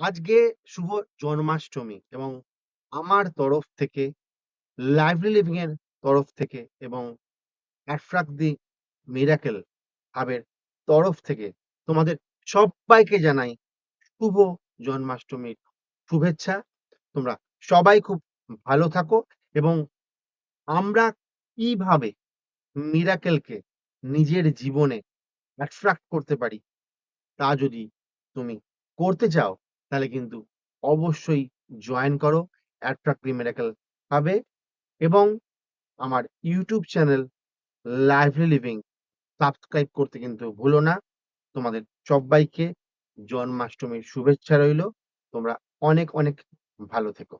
আজকে শুভ জন্মাষ্টমী এবং আমার তরফ থেকে লাইভলি লিভিং এর তরফ থেকে এবং অ্যাট্রাক্ট দি মিরাকেল হাবের তরফ থেকে তোমাদের সবাইকে জানাই শুভ জন্মাষ্টমীর শুভেচ্ছা। তোমরা সবাই খুব ভালো থাকো এবং আমরা কীভাবে মিরাকেলকে নিজের জীবনে অ্যাট্রাক্ট করতে পারি তা যদি তুমি করতে চাও তাহলে কিন্তু অবশ্যই জয়েন করো অ্যাট্রাক্ট মেডিকেল পাবে এবং আমার YouTube channel lively living subscribe করতে কিন্তু ভুলো না। তোমাদের সবাইকে জন্মাষ্টমীর শুভেচ্ছা রইল। তোমরা অনেক অনেক ভালো থেকো।